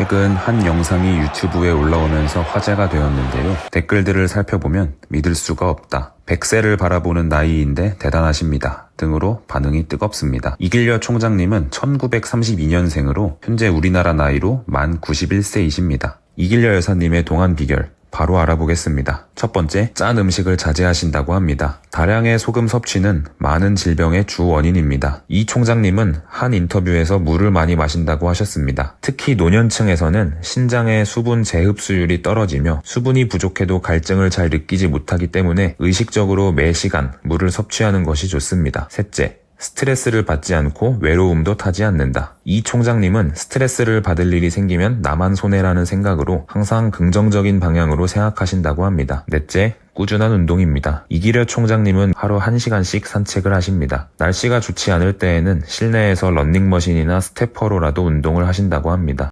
최근 한 영상이 유튜브에 올라오면서 화제가 되었는데요. 댓글들을 살펴보면 믿을 수가 없다. 100세를 바라보는 나이인데 대단하십니다. 등으로 반응이 뜨겁습니다. 이길려 총장님은 1932년생으로 현재 우리나라 나이로 만 91세이십니다. 이길려 여사님의 동안 비결 바로 알아보겠습니다. 첫 번째, 짠 음식을 자제하신다고 합니다. 다량의 소금 섭취는 많은 질병의 주 원인입니다. 이 총장님은 한 인터뷰에서 물을 많이 마신다고 하셨습니다. 특히 노년층에서는 신장의 수분 재흡수율이 떨어지며 수분이 부족해도 갈증을 잘 느끼지 못하기 때문에 의식적으로 매 시간 물을 섭취하는 것이 좋습니다. 셋째, 스트레스를 받지 않고 외로움도 타지 않는다. 이 총장님은 스트레스를 받을 일이 생기면 나만 손해라는 생각으로 항상 긍정적인 방향으로 생각하신다고 합니다. 넷째, 꾸준한 운동입니다. 이기려 총장님은 하루 1시간씩 산책을 하십니다. 날씨가 좋지 않을 때에는 실내에서 런닝머신이나 스테퍼로라도 운동을 하신다고 합니다.